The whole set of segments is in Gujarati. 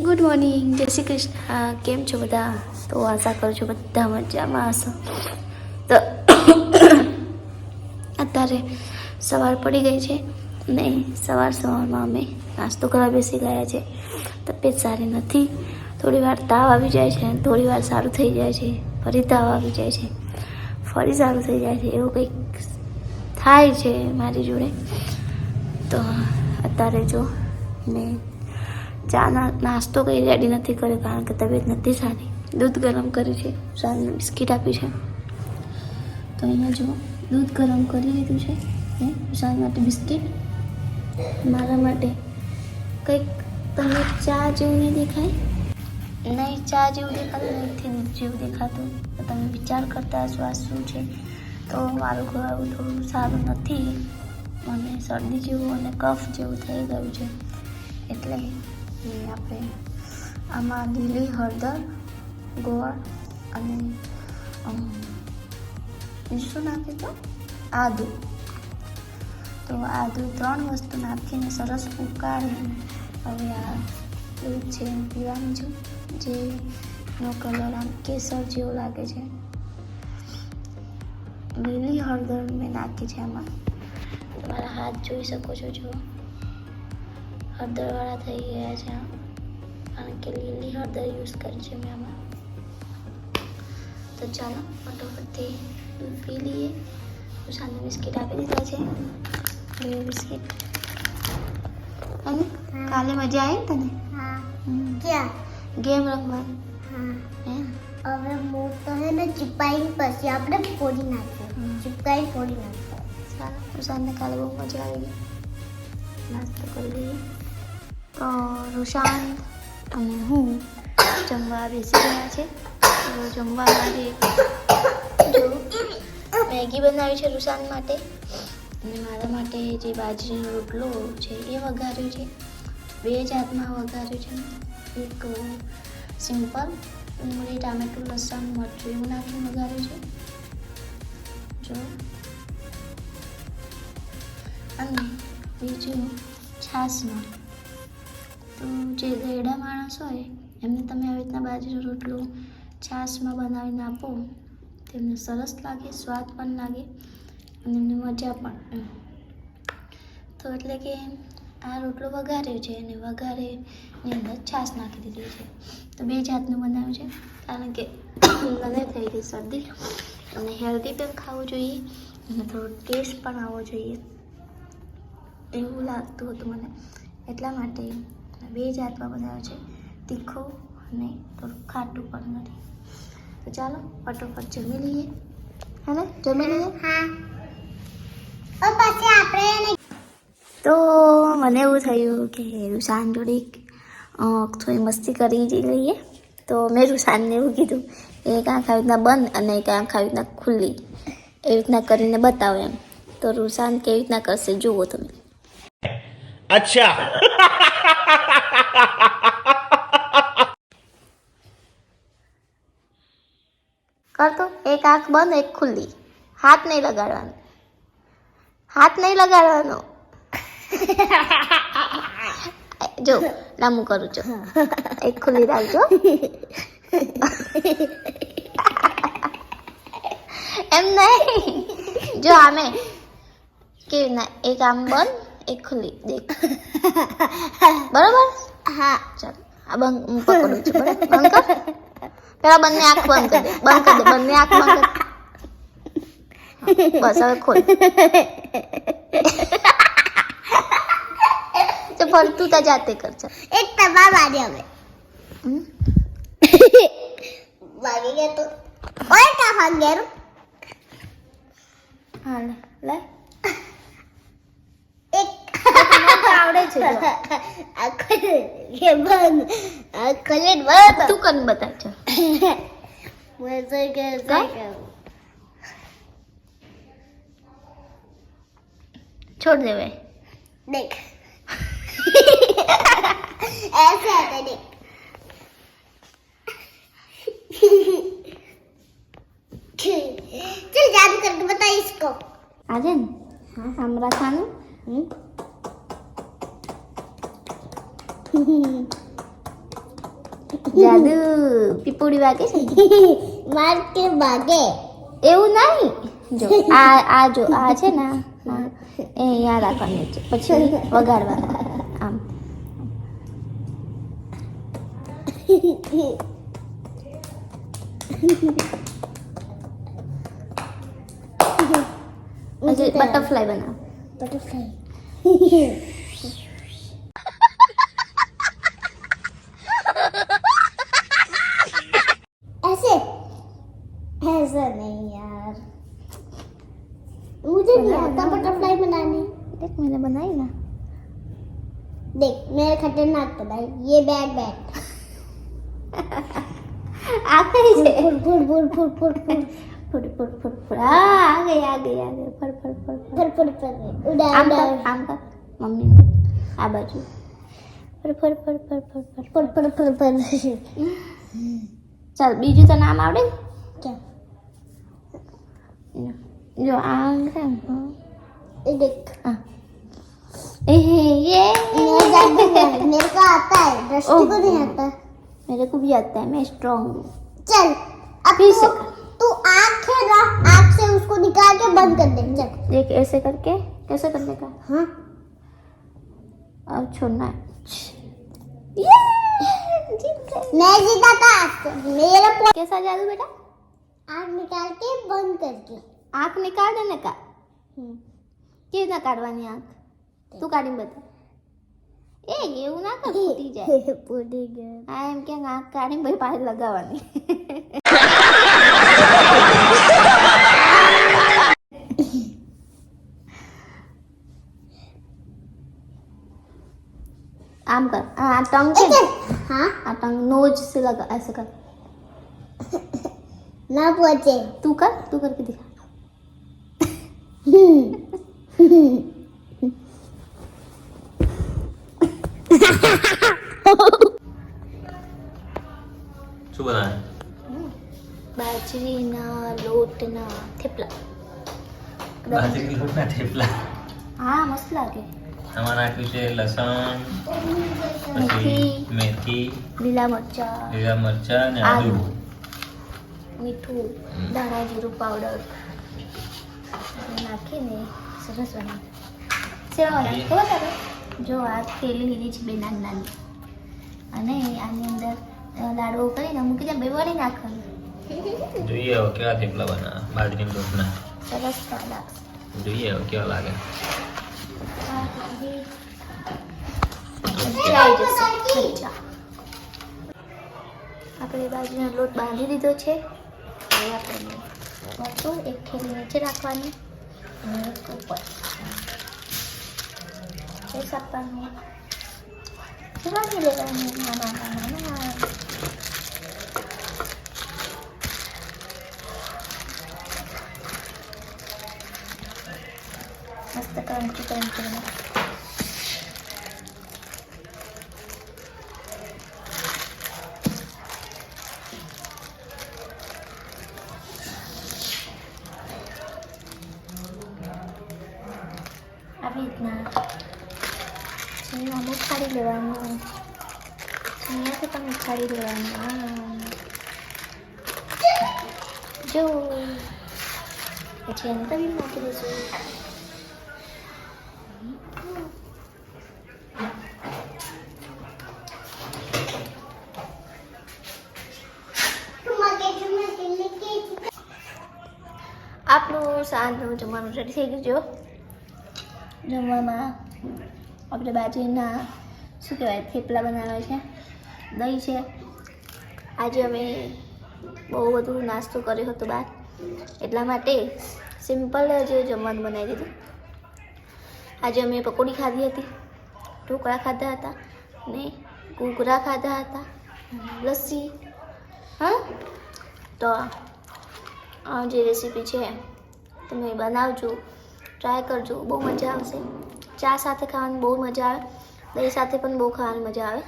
ગુડ મોર્નિંગ જય શ્રી કૃષ્ણ. કેમ છો બધા? તો આશા કરું છું બધા મજામાં હશો. તો અત્યારે સવાર પડી ગઈ છે ને સવાર સવારમાં અમે નાસ્તો કરવા બેસી ગયા છે. તબિયત સારી નથી. થોડી વાર તાવ આવી જાય છે થોડી વાર સારું થઈ જાય છે. ફરી તાવ આવી જાય છે. ફરી સારું થઈ જાય છે. એવું કંઈક થાય છે મારી જોડે. તો અત્યારે જો મેં ચા નાસ્તો કંઈ રેડી નથી કર્યો કારણ કે તબિયત નથી સારી. દૂધ ગરમ કર્યું છે સાંજનું બિસ્કિટ આપી છે. તો અહીંયા જો દૂધ ગરમ કરી લીધું છે. હે, સાંજ માટે બિસ્કિટ. મારા માટે કંઈક તમને ચા જેવું નહીં દેખાય? નહીં, ચા જેવું દેખાતું નથી, જેવું દેખાતું. તો તમે વિચાર કરતા હશો આ શું છે? તો મારું ખોરાવું થોડું સારું નથી. મને શરદી જેવું અને કફ જેવું થઈ ગયું છે. એટલે એ આપણે આમાં લીલી, હળદર, ગોળ અને શું નાખ્યું તો આદુ. તો આદુ ત્રણ વસ્તુ નાખીને સરસ ઉકાળીને હવે આ દૂધ છે પીવાનું છે. જેનો કલર આમ કેસર જેવો લાગે છે. લીલી, હળદર મેં નાખી છે આમાં. તમારા હાથ જોઈ શકો છો જો હળદરવાળા થઈ ગયા છે આમ કારણ કે લીલી હળદર યુઝ કરી છે મેં આમાં તો ચાલો ફટોફટથી દૂધ પી લઈએ સાંજે બિસ્કિટ આપી દીધા છે બે બિસ્કિટ અને કાલે મજા આવી ને તને હા હમ. ક્યાં ગેમ રમવાની હા હે હવે હું તો હે ને ચીપાઈ પછી આપણે ફોડી નાખીએ હમ. ચીપકાઈ ફોડી નાખીએ ચાલો રૂશાનને કાલે બહુ મજા આવી ગઈ નાસ્તો કરી લઈએ તો રૂશાંત અને હું જમવા બેસી ગયા છે. તો જમવા માટે જો મેગી બનાવી છે રૂશાન માટે. અને મારા માટે જે બાજરીનો રોટલો છે એ વઘાર્યો છે. બે જાતમાં વઘાર્યું છે. એક સિમ્પલ, ડુંગળી, ટામેટું, લસણ, મરચું એવું નાખીને વઘાર્યું છે. જો. અને બીજું છાશમાં તો જે ગયડા માણસ હોય, એમને તમે આવી રીતના બાજરીનો રોટલો છાશમાં બનાવીને આપો. તેમને સરસ લાગે, સ્વાદ પણ લાગે અને એમને મજા પણ તો એટલે કે આ રોટલો વઘાર્યો છે અને વઘારેની અંદર છાશ નાખી દીધી છે. તો બે જાતનું બનાવ્યું છે. કારણ કે મને થઈ ગઈ શરદી અને હેલ્ધી પણ ખાવું જોઈએ અને થોડો ટેસ્ટ પણ આવવો જોઈએ. એવું લાગતું હતું મને. એટલા માટે બે જાતમાં બનાવ્યો છે. તીખો અને થોડું ખાટું પણ નથી. તો ચાલો ફટોફટ જમી લઈએ. હેને? જમી લઈએ? હા. પછી આપણે તો મને એવું થયું કે રૂસાન થોડીક થોડી મસ્તી કરી જ લઈએ. તો મેં રૂસાનને એવું કીધું એ કાંક આવી રીતના બંધ અને કાંક આવી રીતના ખુલ્લી. એવી રીતના કરીને બતાવો એમ. તો રૂસાન કેવી રીતના કરશે જુઓ તમે. અચ્છા. કરતો એક આંખ બંધ, એક ખુલ્લી. હાથ નહીં લગાડવાનો. હાથ નહીં લગાડવાનો. જો, લાંબુ કરું છું એક ખુલ્લી રાખજો. એમ નહીં. જો, આમે કેવી ના એક આમ બંધ એક ખુલ્લી દેખ બરોબર હા ચાલ આ બંધ હું પકડું છું બરાબર બંધ કર પેલા બંને આંખ બંધ કરી દે બંધ કરી દે બંને આંખ બંધ કર હા, બસ હવે ખોલ તો ફરી તું તા જાતે કર ચાલ એક તમા મારી હવે હમ? વાગી ગયા તો ઓય કા ભાગ્યા હા લે, લે એક આવડે છે જો. આખો કે બંધ આખો લે બંધ તું કરીને બતાવ ચાલ મજા કે કઈ? છોડ દે ભાઈ देख ऐसे आता है देख चल जादू करके बता इसको આજે ને હા આમ રાખવાનું જાદુ પીપોડી વાગે છે? માર કે વાગે. એવું નહીં? જો આ આ જો આ છે ને એ અહીંયા રાખવાની છે. પછી વગાડવા આમ. બટરફ્લાય બનાવ. બટરફ્લાય. ये बैट बैट आ गई છે फुट फुट फुट फुट फुट फुट ફૂટ ફૂટ ફૂટ ફૂટ હા આ ગઈ આ ગઈ આ ગઈ ફર ફર ફર ફર फुट फुट फुट उड़ा આમ उड़ा કર આમ કર મમ્મી આ બાજુ ફર ફર ફર ફર ફર ફર फुट फुट फुट फुट ચાલ બીજું તો નામ આવડે क्या જો આ છે ને, હા. ये देख આ ए ये मेरे को आता है दृष्टि को नहीं आता। मेरे को भी आता है मैं स्ट्रांग हूँ। चल अब तू तू आँख है ना आँख से उसको निकाल के बंद कर दे चल। देख ऐसे करके कैसे करने का। हाँ। अब छोड़ना है। मैं जीता था मेरा कैसा जादू बेटा? आँख निकाल के बंद करके आँख निकाल देने का? हम्म। कितना काटवानी आँख? तू काटी बता। એ એવું ના કર ફૂટી જાય. ફૂટી ગયું આ એમ કે આંખ કાઢીને ભાઈ પાસે લગાવવાની. આમ કર. આ ટંગ છે હા? આ ટંગ જ સે લગા ऐसे કર. ના પહોંચે તું કર તું કર કે દેખા હમ. શું બનાવે? બાજરીના લોટના થેપલા. બાજરીના લોટના થેપલા. હા મસ્ત લાગે. આમાં નાખ્યું છે લસણ મેથી પછી મેથી લીલા મરચા લીલા મરચા અને આદુ. મીઠું ધાણા જીરું પાવડર. નાખીને સરસ બનાવે. સેવા બનાવે ખબર જો આ તેલી લીધી છે બે નાની નાની. અને આની અંદર લાડવો કરીને મૂકી દે બે વળી નાખવાનું. જોઈએ હવે કેવા થેપલા બનાવે બાજરીના લોટના. સરસ લાગશે જોઈએ હવે કેવા લાગે. આપણે બાજરીનો લોટ બાંધી દીધો છે. હવે આપણે એક થેલી નીચે રાખવાની. અને એક ઉપર. પ્રેસ આપવાનું ચલાવી લેવાનું નાના નાના નાના મસ્ત ક્રંચી ક્રંચી બનાવ આવી રીતના છીણમાં ઉખાડી લેવાનું છીણિયાથી પણ ઉખાડી લેવાનું આમ. જો પછી અંદર બી નાખી દઈશું આપણું સાંજનું જમવાનું રેડી થઈ ગયું જો જમવામાં આપણે બાજરીના શું કહેવાય, થેપલા બનાવ્યા છે, દહીં છે. આજે અમે બહુ બધું નાસ્તો કર્યો હતો બહાર. એટલા માટે સિમ્પલ જ જમવાનું બનાવી દીધું. આજે અમે પકોડી ખાધી હતી, ઢોકળા ખાધા હતા ને ઘૂઘરા ખાધા હતા, લસ્સી. હા? તો આ જે રેસીપી છે, તમે બનાવજો ટ્રાય કરજો, બહુ મજા આવશે. ચા સાથે ખાવાની બહુ મજા આવે. દહીં સાથે પણ બહુ ખાવાની મજા આવે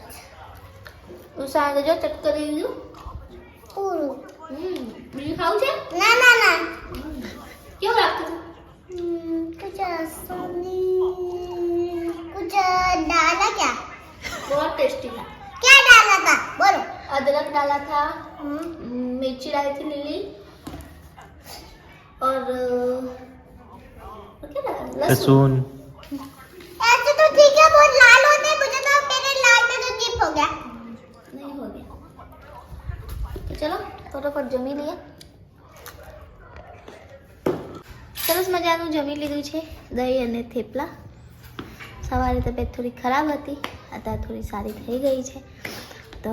ઉષા જો ચટ કરી દીધું પૂરું હમ બીજું ખાવું છે ના ના ના કેવું લાગતું हम्म, कुछ आसानी कुछ डाला क्या બહુ ટેસ્ટી था क्या डाला था बोलो अदरक डाला था मिर्ची डाली थी नीली और अ, और क्या डाला लहसुन ચલો ફટોફટ જમી લઈએ સરસ મજાનું જમી લીધું છે, દહીં અને થેપલા. સવારે તબિયત થોડી ખરાબ હતી, અત્યારે થોડી સારી થઈ ગઈ છે. તો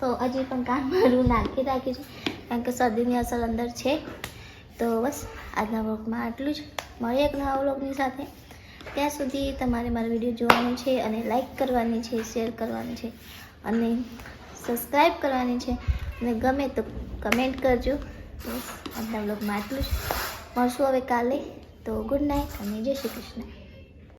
તો હજી પણ કામ મારું નાખી રાખ્યું છે, કારણ કે શરદીની અસર અંદર છે. તો બસ, આજના વ્લોગમાં આટલું જ. મળીએ એક નવા વ્લોગની સાથે. ત્યાં સુધી તમારે મારો વીડિયો જોવાનો છે અને લાઈક કરવાની છે શેર કરવાની છે અને સબસ્ક્રાઈબ કરવાની છે. અને ગમે તો કમેન્ટ કરજો. બસ આજના બ્લોગમાં આટલું જ. મળશું હવે કાલે. તો ગુડ નાઇટ અને જય શ્રી કૃષ્ણ.